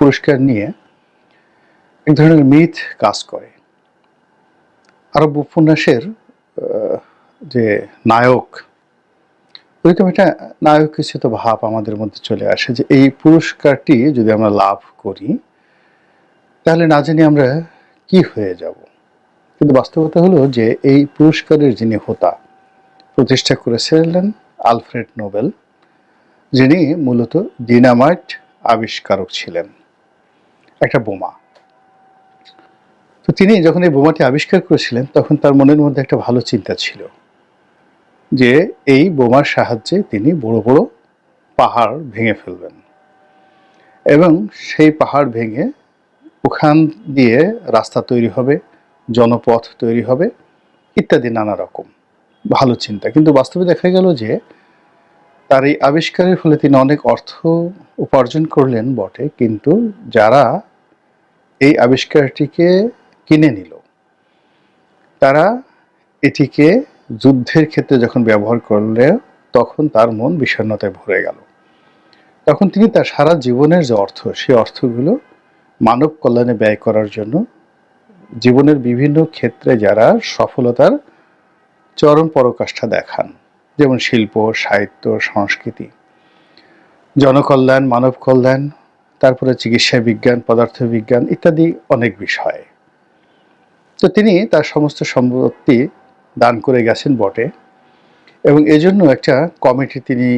পুরস্কার নিয়ে এক ধরনের মিথ কাজ করে। আরব উপন্যাসের যে নায়ক, ওইরকম একটা নায়ক কিছু ভাব আমাদের মধ্যে চলে আসে যে এই পুরস্কারটি যদি আমরা লাভ করি, তাহলে না জানি আমরা কি হয়ে যাব। কিন্তু বাস্তবতা হলো যে এই পুরস্কারের যিনি হোতা, প্রতিষ্ঠা করেছিলেন আলফ্রেড নোবেল, যিনি মূলত ডিনামাইট আবিষ্কারক ছিলেন। একটা বোমা। তো তিনি যখন এই বোমাটি আবিষ্কার করেছিলেন, তখন তার মনের মধ্যে একটা ভালো চিন্তা ছিল যে এই বোমার সাহায্যে তিনি বড় বড় পাহাড় ভেঙে ফেলবেন এবং সেই পাহাড় ভেঙে ওখান দিয়ে রাস্তা তৈরি হবে, জনপথ তৈরি হবে, ইত্যাদি নানা রকম। ভালো চিন্তা। কিন্তু বাস্তবে দেখা গেল যে তার এই আবিষ্কারের ফলে তিনি অনেক অর্থ উপার্জন করলেন বটে, কিন্তু যারা এই আবিষ্কারটিকে কিনে নিল। তারা এটিকে যুদ্ধের ক্ষেত্রে যখন ব্যবহার করলে তখন তার মন বিষণ্ণতায় ভরে গেল। তখন তিনি তার সারা জীবনের যে অর্থ, সেই অর্থগুলো মানব কল্যাণে ব্যয় করার জন্য জীবনের বিভিন্ন ক্ষেত্রে যারা সফলতার চরম পরকাষ্ঠা দেখান, যেমন শিল্প, সাহিত্য, সংস্কৃতি, জনকল্যাণ, মানব কল্যাণ তারপরে চিকিৎসা বিজ্ঞান পদার্থ বিজ্ঞান ইত্যাদি অনেক বিষয়। তো তিনি তার সমস্ত সম্পত্তি দান করে গেছেন বটে এবং এজন্য একটা কমিটি তিনি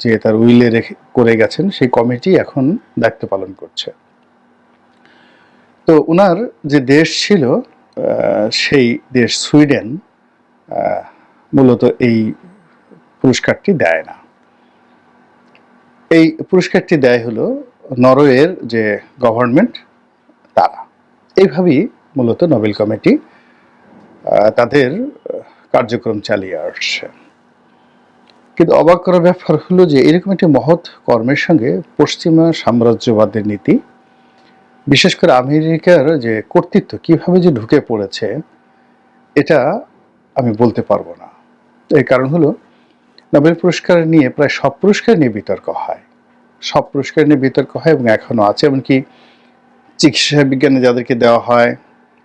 যে তার উইলে রেখে করে গেছেন, সেই কমিটি এখন দায়িত্ব পালন করছে। তো ওনার যে দেশ ছিল সেই দেশ সুইডেন মূলত এই পুরস্কারটি দেয় না। এই পুরস্কারটি দেয় হলো নরওয়ের যে গভর্নমেন্ট, তারা। এইভাবেই মূলত নোবেল কমিটি তাদের কার্যক্রম চালিয়ে আসছে। কিন্তু অবাক করার ব্যাপার হলো যে এরকম একটি মহৎ কর্মের সঙ্গে পশ্চিমা সাম্রাজ্যবাদের নীতি, বিশেষ করে আমেরিকার যে কর্তৃত্ব কীভাবে যে ঢুকে পড়েছে, এটা আমি বলতে পারব না। এর কারণ হলো নোবেল পুরস্কার নিয়ে প্রায় সব পুরস্কার নিয়ে বিতর্ক হয়। সব পুরস্কার নিয়ে বিতর্ক হয় এবং এখনও আছে। এমনকি চিকিৎসা বিজ্ঞানে যাদেরকে দেওয়া হয়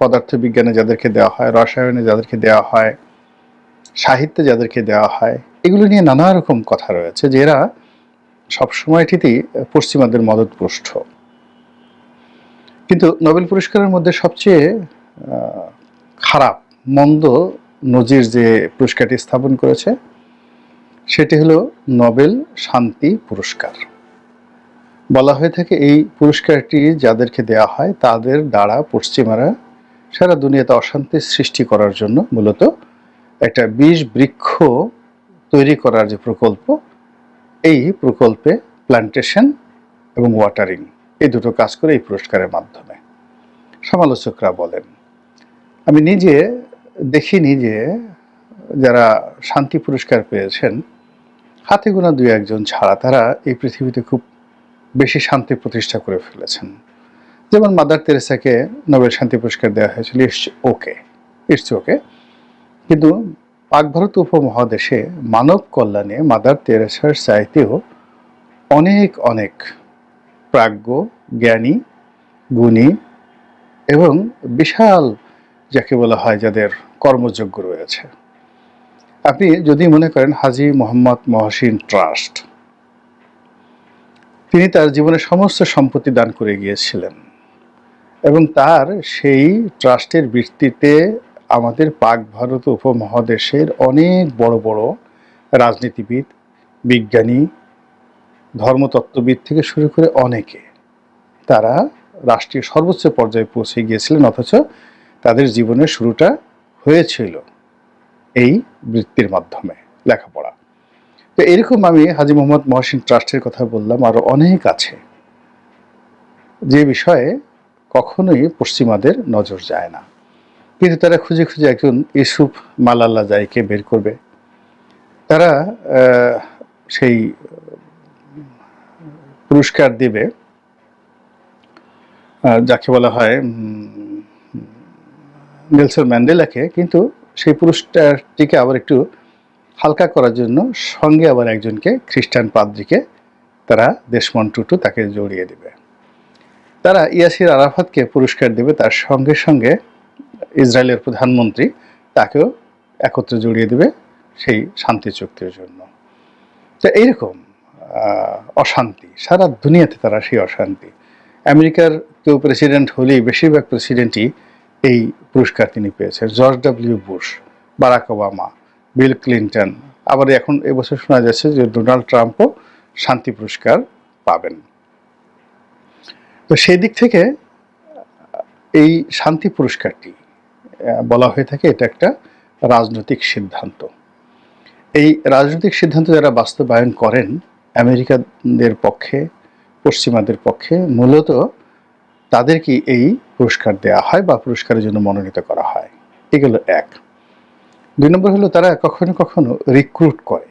পদার্থ বিজ্ঞানে যাদেরকে দেওয়া হয়, রসায়নে যাদেরকে দেওয়া হয়, সাহিত্যে যাদেরকে দেওয়া হয়, এগুলো নিয়ে নানা রকম কথা রয়েছে যে এরা সবসময়টিতেই পশ্চিমাদের মদতপুষ্ট। কিন্তু নোবেল পুরস্কারের মধ্যে সবচেয়ে খারাপ, মন্দ নজির যে পুরস্কারটি স্থাপন করেছে সেটি হলো নোবেল শান্তি পুরস্কার। বলা হয়ে থাকে এই পুরস্কারটি যাদেরকে দেওয়া হয় তাদের দ্বারা পশ্চিমারা সারা দুনিয়াতে অশান্তির সৃষ্টি করার জন্য মূলত একটা বিষ বৃক্ষ তৈরি করার যে প্রকল্প, এই প্রকল্পে প্ল্যান্টেশন এবং ওয়াটারিং এই দুটো কাজ করে এই পুরস্কারের মাধ্যমে। সমালোচকরা বলেন, আমি নিজে দেখিনি যে যারা শান্তি পুরস্কার পেয়েছেন হাতে গোনা দুই একজন ছাড়া তারা এই পৃথিবীতে খুব বেশি শান্তি প্রতিষ্ঠা করে ফেলেছেন। যেমন মাদার তেরেসাকে নোবেল শান্তি পুরস্কার দেওয়া হয়েছিল, ইটস ওকে ইটস ওকে। কিন্তু পাক ভারত উপমহাদেশে মানব কল্যাণে মাদার তেরেসার চাইতেও অনেক অনেক প্রাজ্ঞ, জ্ঞানী, গুণী এবং বিশাল, যাকে বলা হয় যাদের কর্মযোগ্য রয়েছে। আপনি যদি মনে করেন হাজি মোহাম্মদ মহসিন ট্রাস্ট, তিনি তার জীবনের সমস্ত সম্পত্তি দান করে গিয়েছিলেন এবং তার সেই ট্রাস্টের ভিত্তিতে আমাদের পাক ভারত উপমহাদেশের অনেক বড় বড় রাজনীতিবিদ, বিজ্ঞানী, ধর্মতত্ত্ববিদ থেকে শুরু করে অনেকে তারা রাষ্ট্রীয় সর্বোচ্চ পর্যায়ে পৌঁছে গিয়েছিলেন, অথচ তাদের জীবনের শুরুটা হয়েছিল। এই বৃত্তির মাধ্যমে লেখাপড়া। তো এরকম আমি হাজি মোহাম্মদ মহসিন ট্রাস্টের কথা বললাম, আরও অনেক আছে। যে বিষয়ে কখনোই পশ্চিমাদের নজর যায় না। কিন্তু তারা খুঁজে খুঁজে একজন ইউসুফ মালাল্লা জাইকে বের করবে। তারা সেই পুরস্কার দেবে যাকে বলা হয় নেলসন ম্যান্ডেলাকে। কিন্তু সেই পুরস্কারটিকে আবার একটু হালকা করার জন্য সঙ্গে আবার একজনকে খ্রিস্টান পাদ্রীকে তারা দেশমন টুটু তাকে জড়িয়ে দিবে। তারা ইয়াসির আরাফাতকে পুরস্কার দেবে, তার সঙ্গে সঙ্গে ইসরায়েলের প্রধানমন্ত্রী তাকেও একত্রে জড়িয়ে দেবে সেই শান্তি চুক্তির জন্য। তো এইরকম অশান্তি, সারা দুনিয়াতে তারা সেই অশান্তি। আমেরিকার কেউ প্রেসিডেন্ট হলেই বেশিরভাগ প্রেসিডেন্টই এই পুরস্কার তিনি পেয়েছেন। George W Bush, Barack Obama, Bill Clinton. আবার এখন এবছর শোনা যাচ্ছে যে ডোনাল্ড ট্রাম্পও শান্তি পুরস্কার পাবেন। তো সেই দিক থেকে এই শান্তি পুরস্কারটি বলা হয়ে থাকে এটা একটা রাজনৈতিক সিদ্ধান্ত। এই রাজনৈতিক সিদ্ধান্ত যারা বাস্তবায়ন করেন আমেরিকাদের পক্ষে, পশ্চিমাদের পক্ষে, মূলত তাদেরকে এই পুরস্কার দেওয়া হয় বা পুরস্কারের জন্য মনোনীত করা হয়। এগুলো এক। দুই নম্বর হলো তারা কখনো কখনো রিক্রুট করে।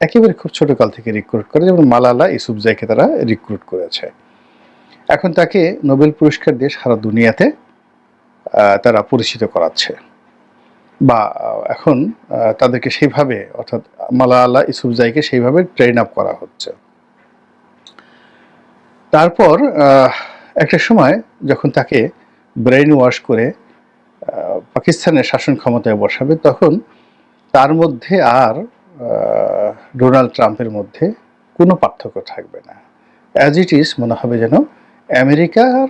একেবারে খুব ছোট কাল থেকে রিক্রুট করে, যেমন মালালা ইসুফজাইকে তারা রিক্রুট করেছে। এখন তাকে নোবেল পুরস্কার দিয়ে সারা দুনিয়াতে তারা পরিচিত করাচ্ছে। বা এখন তাদেরকে সেইভাবে, অর্থাৎ মালালা ইসুফজাইকে সেইভাবে ট্রেন আপ করা হচ্ছে। তারপর একটা সময় যখন তাকে ব্রেইন ওয়াশ করে পাকিস্তানের শাসন ক্ষমতায় বসাবে, তখন তার মধ্যে আর ডোনাল্ড ট্রাম্পের মধ্যে কোনো পার্থক্য থাকবে না। অ্যাজ ইট ইজ মনে হবে যেন আমেরিকার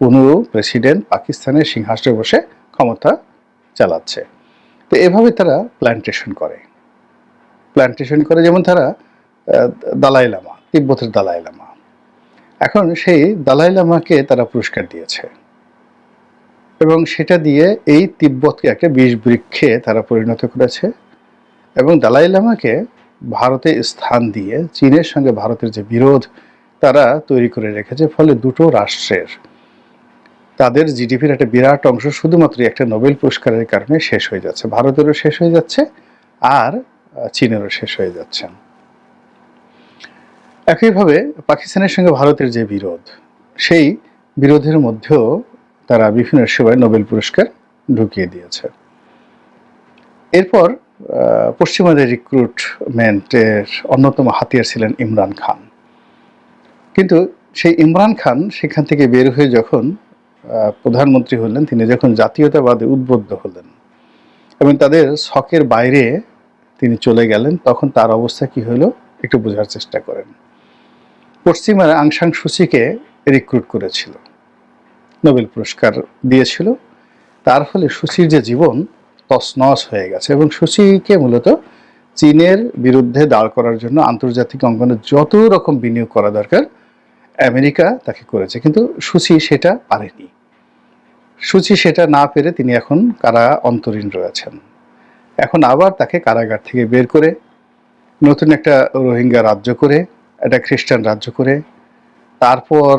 কোনো প্রেসিডেন্ট পাকিস্তানের সিংহাসনে বসে ক্ষমতা চালাচ্ছে। তো এভাবে তারা প্ল্যান্টেশন করে। প্ল্যান্টেশন করে যেমন তারা দালাই লামা তিব্বতের দালাই লামা এখন সেই দালাই লামাকে তারা পুরস্কার দিয়েছে। এবং সেটা দিয়ে এই তিব্বতকে একটা বিষ বৃক্ষে তারা পরিণত করেছে। এবং দালাই লামাকে ভারতে স্থান দিয়ে চীনের সঙ্গে ভারতের যে বিরোধ, তারা তৈরি করে রেখেছে। ফলে দুটো রাষ্ট্রের তাদের জিডিপির একটা বিরাট অংশ শুধুমাত্র একটা নোবেল পুরস্কারের কারণে শেষ হয়ে যাচ্ছে। ভারতেরও শেষ হয়ে যাচ্ছে আর চীনেরও শেষ হয়ে যাচ্ছে। একইভাবে পাকিস্তানের সঙ্গে ভারতের যে বিরোধ, সেই বিরোধের মধ্যেও তারা বিভিন্ন সময় নোবেল পুরস্কার ঢুকিয়ে দিয়েছে। এরপর পশ্চিমাদের রিক্রুটমেন্টের অন্যতম হাতিয়ার ছিলেন ইমরান খান। কিন্তু সেই ইমরান খান সেখান থেকে বের হয়ে যখন প্রধানমন্ত্রী হলেন, তিনি যখন জাতীয়তাবাদে উদ্বুদ্ধ হলেন এবং তাদের শখের বাইরে তিনি চলে গেলেন, তখন তার অবস্থা কি হলো একটু বোঝার চেষ্টা করেন। পশ্চিমারা আংসাং সুচিকে রিক্রুট করেছিল। নোবেল পুরস্কার দিয়েছিল। তার ফলে সুচির যে জীবন তছনছ হয়ে গেছে এবং সুচিকে মূলত চীনের বিরুদ্ধে দাঁড় করার জন্য আন্তর্জাতিক অঙ্গনে যত রকম বিনিয়োগ করা দরকার, আমেরিকা তাকে করেছে। কিন্তু সুচি সেটা পারেনি। সুচি সেটা না পেরে তিনি এখন কারা অন্তরীণ রয়েছেন। এখন আবার তাকে কারাগার থেকে বের করে, নতুন একটা রোহিঙ্গা রাজ্য করে একটা খ্রিস্টান রাজ্য করে, তারপর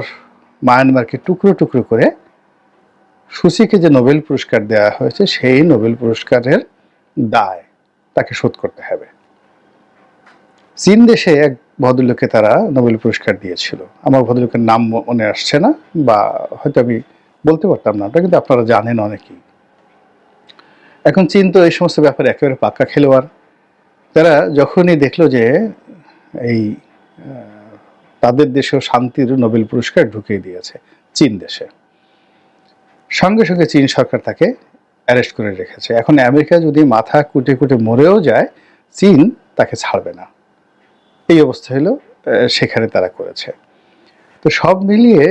মায়ানমারকে টুকরো টুকরো করে সুচিকে যে নোবেল পুরস্কার দেওয়া হয়েছে, সেই নোবেল পুরস্কারের দায় তাকে শোধ করতে হবে। চীন দেশে এক ভদ্রলোককে তারা নোবেল পুরস্কার দিয়েছিল। আমার ভদ্রলোকের নাম মনে আসছে না বা হয়তো আমি বলতে পারতাম না, কিন্তু আপনারা জানেন অনেকেই। এখন চীন তো এই সমস্ত ব্যাপারে একেবারে পাক্কা খেলোয়াড়। তারা যখনই দেখল যে এই তাদের দেশেও শান্তির নোবেল পুরস্কার ঢুকিয়ে দিয়েছে চীন দেশে। সঙ্গে সঙ্গে চীন সরকার তাকে অ্যারেস্ট করে রেখেছে। এখন আমেরিকা যদি মাথা কুটে কুটে মরেও যায়, চীন তাকে ছাড়বে না। এই অবস্থা হলো সেখানে তারা করেছে। তো সব মিলিয়ে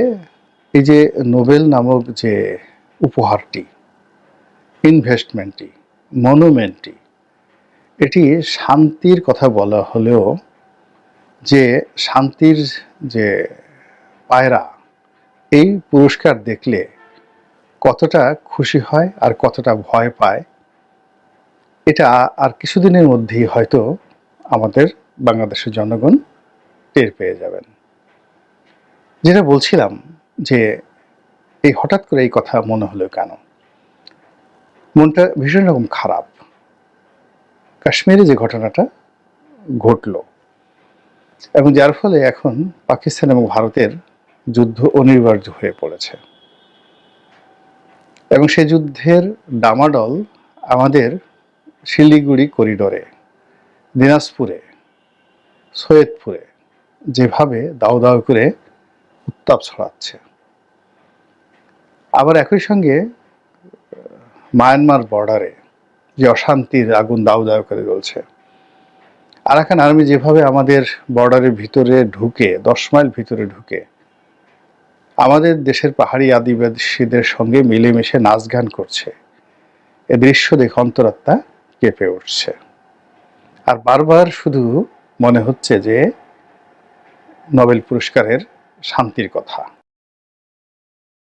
এই যে নোবেল নামক যে উপহারটি ইনভেস্টমেন্টটি মনুমেন্টটি এটি শান্তির কথা বলা হলেও যে শান্তির যে পায়রা, এই পুরস্কার দেখলে কতটা খুশি হয় আর কতটা ভয় পায়, এটা আর কিছুদিনের মধ্যেই হয়তো আমাদের বাংলাদেশের জনগণ টের পেয়ে যাবেন। যেটা বলছিলাম যে এই হঠাৎ করে এই কথা মনে হলো কেন? মনটা ভীষণ রকম খারাপ। কাশ্মীরে যে ঘটনাটা ঘটলো এবং যার ফলে এখন পাকিস্তান এবং ভারতের যুদ্ধ অনিবার্য হয়ে পড়েছে। এবং সেই যুদ্ধের ডামাডল আমাদের শিলিগুড়ি করিডোরে, দিনাজপুরে, সৈয়দপুরে যেভাবে দাও দাও করে উত্তাপ ছড়াচ্ছে। আবার একই সঙ্গে মায়ানমার বর্ডারে যে অশান্তির আগুন দাউ দাউ করে জ্বলছে। আরাকান আর্মি যেভাবে আমাদের বর্ডারের ভিতরে ঢুকে, দশ মাইল ভিতরে ঢুকে, আমাদের দেশের পাহাড়ি আদিবাসীদের সঙ্গে মিলেমিশে নাচ গান করছে। এ দৃশ্য দেখে অন্তরাত্মা কেঁপে উঠছে। আর বারবার শুধু মনে হচ্ছে যে, নোবেল পুরস্কারের শান্তির কথা।